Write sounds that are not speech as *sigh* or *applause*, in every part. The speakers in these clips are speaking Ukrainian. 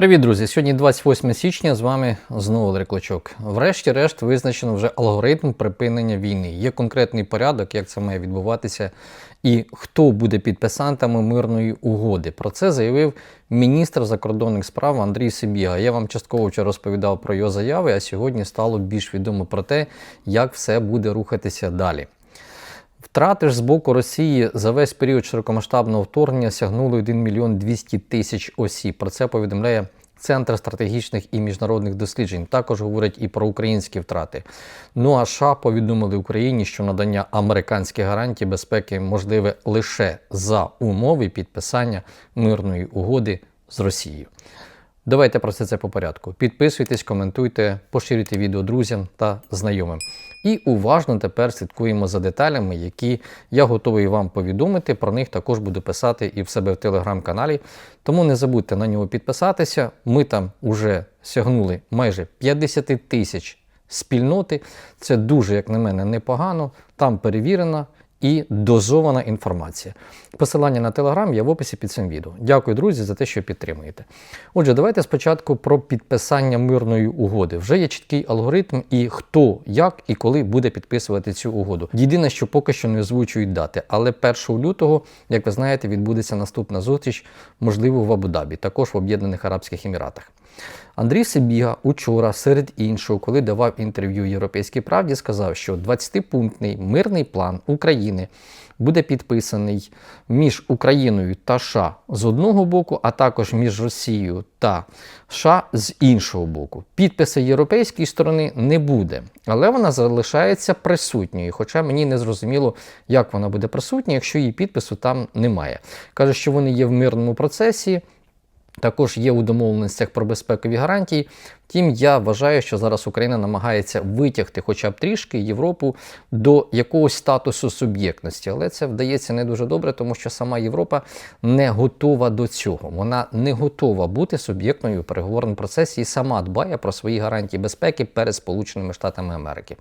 Привіт, друзі! Сьогодні 28 січня. З вами знову Олег Врешті-решт визначено вже алгоритм припинення війни. Є конкретний порядок, як це має відбуватися, і хто буде підписантами мирної угоди. Про це заявив міністр закордонних справ Андрій Сибіга. Я вам частково вчора розповідав про його заяви, а сьогодні стало більш відомо про те, як все буде рухатися далі. Втрати ж з боку Росії за весь період широкомасштабного вторгнення сягнули 1 мільйон 200 тисяч осіб. Про це повідомляє Центр стратегічних і міжнародних досліджень. Також говорять і про українські втрати. Ну а США повідомили Україні, що надання американських гарантій безпеки можливе лише за умови підписання мирної угоди з Росією. Давайте про все це по порядку. Підписуйтесь, коментуйте, поширюйте відео друзям та знайомим. І уважно тепер слідкуємо за деталями, які я готовий вам повідомити. Про них також буду писати і в себе в телеграм-каналі. Тому не забудьте на нього підписатися. Ми там вже сягнули майже 50 тисяч спільноти. Це дуже, як на мене, непогано. Там перевірена і дозована інформація. Посилання на телеграм є в описі під цим відео. Дякую, друзі, за те, що підтримуєте. Отже, давайте спочатку про підписання мирної угоди. Вже є чіткий алгоритм, і хто, як і коли буде підписувати цю угоду. Єдине, що поки що не озвучують дати, але 1 лютого, як ви знаєте, відбудеться наступна зустріч, можливо, в Абу-Дабі, також в Об'єднаних Арабських Еміратах. Андрій Сибіга учора, серед іншого, коли давав інтерв'ю Європейській правді, сказав, що 20-пунктний мирний план України буде підписаний між Україною та США з одного боку, а також між Росією та США з іншого боку. Підписи європейської сторони не буде, але вона залишається присутньою. Хоча мені не зрозуміло, як вона буде присутня, якщо її підпису там немає. Каже, що вони є в мирному процесі. Також є у домовленостях про безпекові гарантії. Втім, я вважаю, що зараз Україна намагається витягти хоча б трішки Європу до якогось статусу суб'єктності. Але це вдається не дуже добре, тому що сама Європа не готова до цього. Вона не готова бути суб'єктною у переговорному процесі і сама дбає про свої гарантії безпеки перед Сполученими Штатами Америки.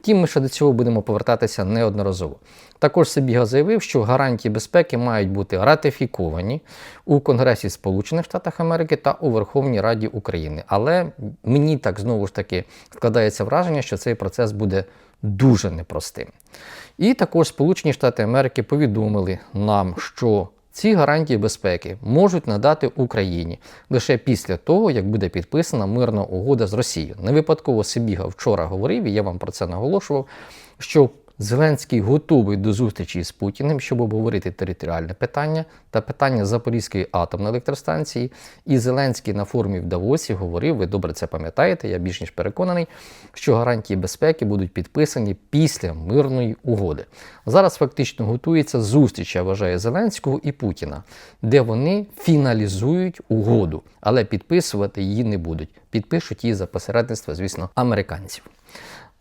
Втім, ми ще до цього будемо повертатися неодноразово. Також Сибіга заявив, що гарантії безпеки мають бути ратифіковані у Конгресі Сполучених Штатів Америки та у Верховній Раді України. Але мені так знову ж таки складається враження, що цей процес буде дуже непростим. І також Сполучені Штати Америки повідомили нам, що ці гарантії безпеки можуть надати Україні лише після того, як буде підписана мирна угода з Росією. Не випадково Сибіга вчора говорив, і я вам про це наголошував, що Зеленський готовий до зустрічі з Путіним, щоб обговорити територіальне питання та питання Запорізької атомної електростанції. І Зеленський на форумі в Давосі говорив, ви добре це пам'ятаєте, я більш ніж переконаний, що гарантії безпеки будуть підписані після мирної угоди. Зараз фактично готується зустріч, я вважаю, Зеленського і Путіна, де вони фіналізують угоду, але підписувати її не будуть. Підпишуть її за посередництва, звісно, американців.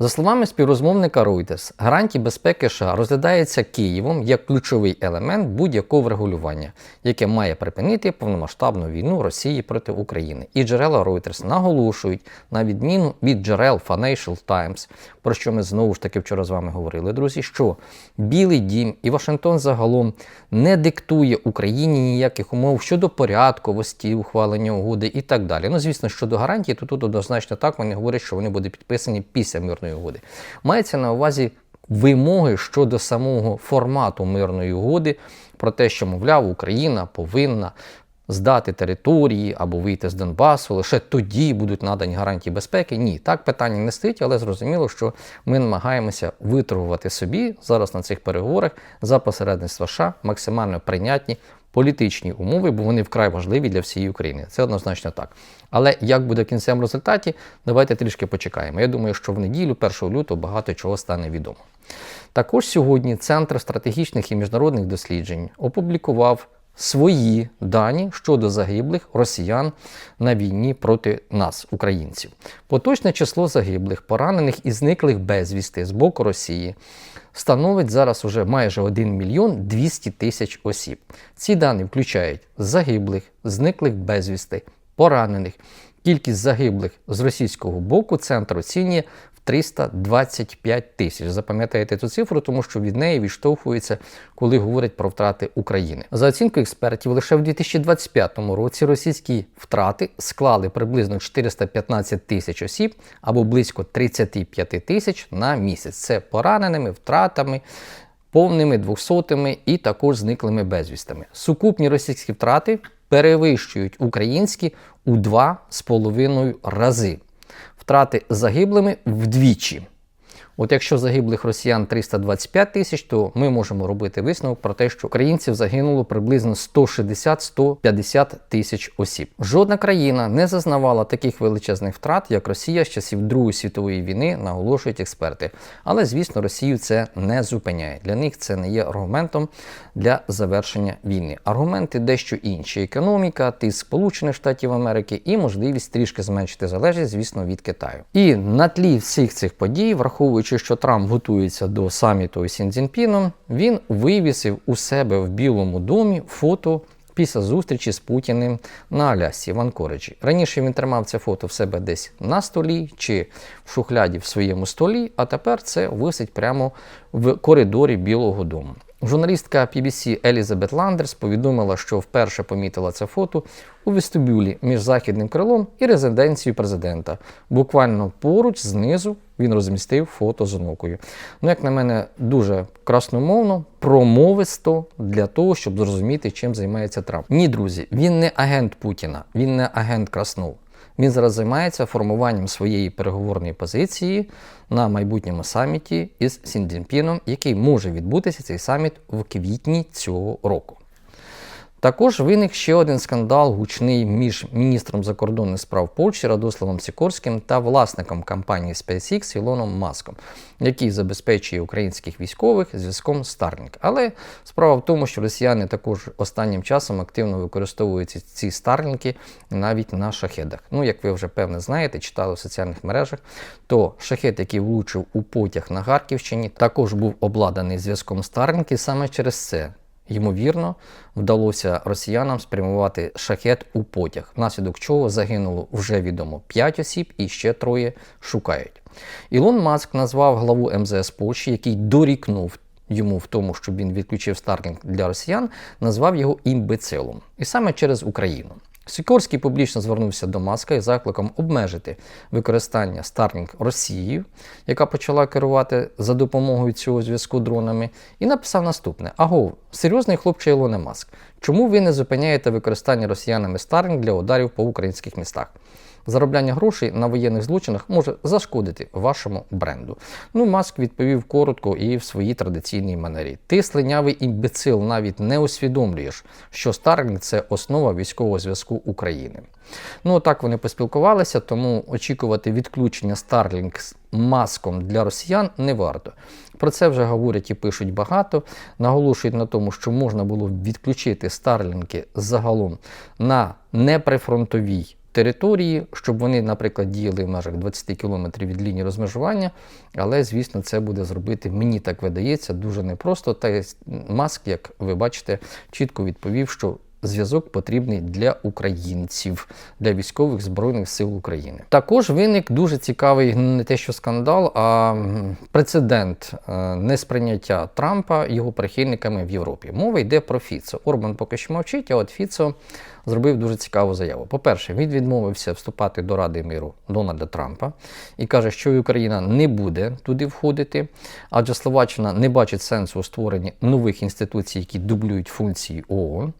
За словами співрозмовника Reuters, гарантії безпеки США розглядається Києвом як ключовий елемент будь-якого врегулювання, яке має припинити повномасштабну війну Росії проти України. І джерела Reuters наголошують, на відміну від джерел Financial Times, про що ми знову ж таки вчора з вами говорили, друзі, що Білий Дім і Вашингтон загалом не диктує Україні ніяких умов щодо порядковості, ухвалення угоди і так далі. Ну, звісно, щодо гарантій, то тут однозначно так вони говорять, що вони будуть підписані після мирної угоди. Мається на увазі вимоги щодо самого формату мирної угоди, про те, що, мовляв, Україна повинна здати території або вийти з Донбасу, лише тоді будуть надані гарантії безпеки. Ні, так питання не стоїть, але зрозуміло, що ми намагаємося виторгувати собі зараз на цих переговорах за посередництва США максимально прийнятні. Політичні умови, бо вони вкрай важливі для всієї України. Це однозначно так. Але як буде в результаті, давайте трішки почекаємо. Я думаю, що в неділю, 1 лютого, багато чого стане відомо. Також сьогодні Центр стратегічних і міжнародних досліджень опублікував свої дані щодо загиблих росіян на війні проти нас, українців. Поточне число загиблих, поранених і зниклих безвісти з боку Росії становить зараз уже майже 1 мільйон 200 тисяч осіб. Ці дані включають загиблих, зниклих безвісти, поранених. Кількість загиблих з російського боку центр оцінює 325 тисяч. Запам'ятайте цю цифру, тому що від неї відштовхується, коли говорять про втрати України. За оцінкою експертів, лише в 2025 році російські втрати склали приблизно 415 тисяч осіб або близько 35 тисяч на місяць. Це пораненими, втратами. Повними двохсотими і також зниклими безвістами. Сукупні російські втрати перевищують українські у 2,5 рази втрати загиблими вдвічі. От якщо загиблих росіян 325 тисяч, то ми можемо робити висновок про те, що українців загинуло приблизно 160-150 тисяч осіб. Жодна країна не зазнавала таких величезних втрат, як Росія з часів Другої світової війни, наголошують експерти. Але звісно, Росію це не зупиняє. Для них це не є аргументом для завершення війни. Аргументи дещо інші: економіка, тиск Сполучених Штатів Америки і можливість трішки зменшити залежність, звісно, від Китаю. І на тлі всіх цих подій, враховуючи, що Трамп готується до саміту із Сінцзінпіном, він вивісив у себе в Білому домі фото. Після зустрічі з Путіним на Алясці в Анкориджі. Раніше він тримав це фото в себе десь на столі чи в шухляді в своєму столі, а тепер це висить прямо в коридорі Білого Дому. Журналістка PBC Елізабет Ландерс повідомила, що вперше помітила це фото у вестибюлі між західним крилом і резиденцією президента. Буквально поруч знизу він розмістив фото з онукою. Ну, як на мене, дуже красномовно, промовисто для того, щоб зрозуміти, чим займається Трамп. Ні, друзі, він не агент Путіна, він не агент Краснов. Він зараз займається формуванням своєї переговорної позиції на майбутньому саміті із Сіндзінпіном, який може відбутися цей саміт в квітні цього року. Також виник ще один скандал гучний між міністром закордонних справ Польщі Радославом Сікорським та власником компанії SpaceX Ілоном Маском, який забезпечує українських військових зв'язком Starlink. Але справа в тому, що росіяни також останнім часом активно використовують ці Старлінки навіть на шахедах. Ну, як ви вже певне знаєте, читали в соціальних мережах, то шахет, який влучив у потяг на Харківщині, також був обладнаний зв'язком Starlink, саме через це. Ймовірно, вдалося росіянам спрямувати шахет у потяг, внаслідок чого загинуло вже відомо 5 осіб і ще троє шукають. Ілон Маск назвав главу МЗС Польщі, який дорікнув йому в тому, щоб він відключив Starlink для росіян, назвав його імбецилом. І саме через Україну. Сікорський публічно звернувся до Маска із закликом обмежити використання Starlink Росії, яка почала керувати за допомогою цього зв'язку дронами, і написав наступне: Аго, серйозний хлопче Ілоне Маск, чому ви не зупиняєте використання росіянами Starlink для ударів по українських містах? Заробляння грошей на воєнних злочинах може зашкодити вашому бренду. Ну, Маск відповів коротко і в своїй традиційній манері. Ти слинявий імбецил навіть не усвідомлюєш, що Starlink – це основа військового зв'язку України. Ну, так вони поспілкувалися, тому очікувати відключення Starlink з маском для росіян не варто. Про це вже говорять і пишуть багато. Наголошують на тому, що можна було відключити Старлінки загалом на неприфронтовій території, щоб вони, наприклад, діяли в межах 20 кілометрів від лінії розмежування. Але, звісно, це буде зробити, мені так видається, дуже непросто. Та маск, як ви бачите, чітко відповів, що зв'язок потрібний для українців, для військових збройних сил України. Також виник дуже цікавий не те, що скандал, а прецедент е, несприйняття Трампа його прихильниками в Європі. Мова йде про Фіцо. Орбан поки що мовчить, а от Фіцо зробив дуже цікаву заяву. По-перше, він відмовився вступати до Ради миру Дональда Трампа і каже, що Україна не буде туди входити, адже Словаччина не бачить сенсу у створенні нових інституцій, які дублюють функції ООН.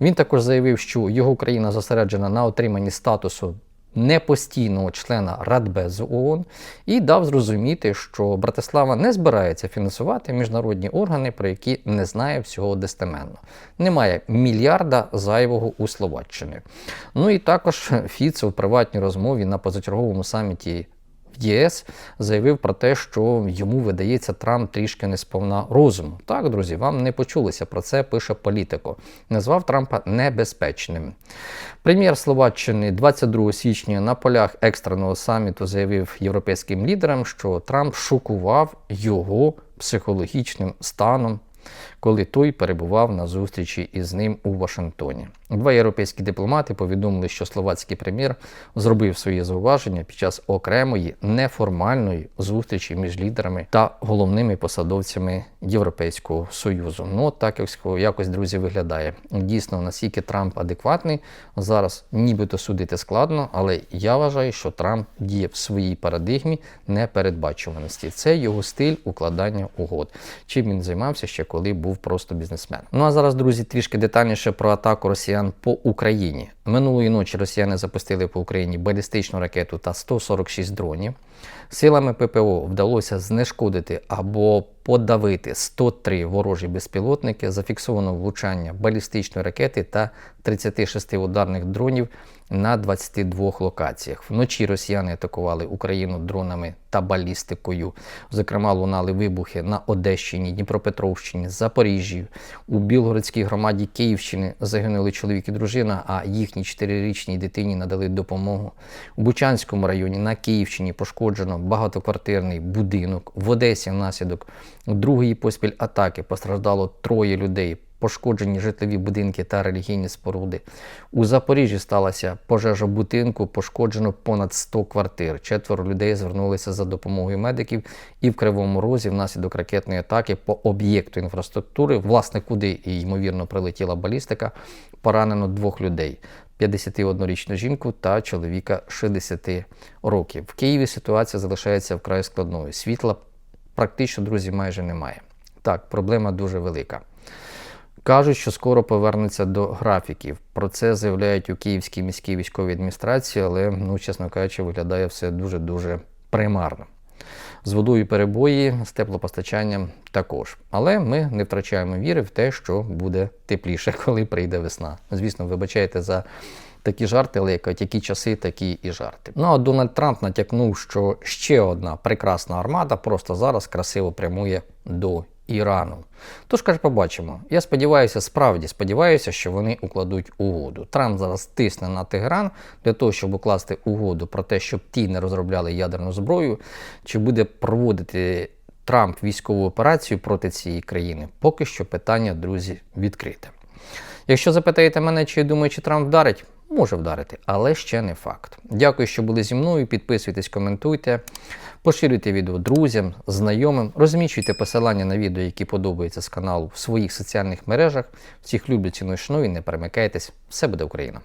Він також заявив, що його країна зосереджена на отриманні статусу непостійного члена Радбезу ООН і дав зрозуміти, що Братислава не збирається фінансувати міжнародні органи, про які не знає всього достеменно. Немає мільярда зайвого у Словаччини. Ну і також Фіцо в приватній розмові на позачерговому саміті ЄС заявив про те, що йому видається Трамп трішки не сповна розуму. Так, друзі, вам не почулися про це. Пише політико. Назвав Трампа небезпечним. Прем'єр Словаччини 22 січня на полях екстреного саміту заявив європейським лідерам, що Трамп шокував його психологічним станом коли той перебував на зустрічі із ним у Вашингтоні. Два європейські дипломати повідомили, що словацький прем'єр зробив свої зауваження під час окремої неформальної зустрічі між лідерами та головними посадовцями Європейського союзу. Ну так якось- друзі виглядає. Дійсно, наскільки Трамп адекватний зараз, нібито судити складно, але я вважаю, що Трамп діє в своїй парадигмі непередбачуваності. Це його стиль укладання угод. Чим він займався ще коли був просто бізнесмен. Ну а зараз, друзі, трішки детальніше про атаку росіян по Україні. Минулої ночі росіяни запустили по Україні балістичну ракету та 146 дронів. Силами ППО вдалося знешкодити або подавити 103 ворожі безпілотники, зафіксовано влучання балістичної ракети та 36 ударних дронів на 22 локаціях. Вночі росіяни атакували Україну дронами та балістикою. Зокрема, лунали вибухи на Одещині, Дніпропетровщині, Запоріжжі. У Білгородській громаді Київщини загинули чоловік і дружина, а їхній 4-річній дитині надали допомогу. У Бучанському районі на Київщині пошкоджено багатоквартирний будинок. В Одесі внаслідок другої поспіль атаки постраждало троє людей. Пошкоджені житлові будинки та релігійні споруди. У Запоріжжі сталася пожежа будинку, пошкоджено понад 100 квартир. Четверо людей звернулися за допомогою медиків і в Кривому Розі внаслідок ракетної атаки по об'єкту інфраструктури, власне, куди і ймовірно прилетіла балістика, поранено двох людей. 51-річну жінку та чоловіка 60 років. В Києві ситуація залишається вкрай складною. Світла практично, друзі, майже немає. Так, проблема дуже велика. Кажуть, що скоро повернуться до графіків. Про це заявляють у Київській міській військовій адміністрації, але, ну, чесно кажучи, виглядає все дуже-дуже примарно. З водою перебої, з теплопостачанням також. Але ми не втрачаємо віри в те, що буде тепліше, *laughs* коли прийде весна. Звісно, вибачайте за такі жарти, але як які часи, такі і жарти. Ну а Дональд Трамп натякнув, що ще одна прекрасна армада просто зараз красиво прямує до Ірану. Тож каже, побачимо. Я сподіваюся, справді сподіваюся, що вони укладуть угоду. Трамп зараз тисне на Тегеран для того, щоб укласти угоду про те, щоб ті не розробляли ядерну зброю, чи буде проводити Трамп військову операцію проти цієї країни. Поки що питання, друзі, відкрите. Якщо запитаєте мене, чи я думаю, чи Трамп вдарить, може вдарити, але ще не факт. Дякую, що були зі мною. Підписуйтесь, коментуйте, поширюйте відео друзям, знайомим, розміщуйте посилання на відео, які подобаються з каналу в своїх соціальних мережах. Всіх люблю, ціную, шаную, не перемикайтесь. Все буде Україна!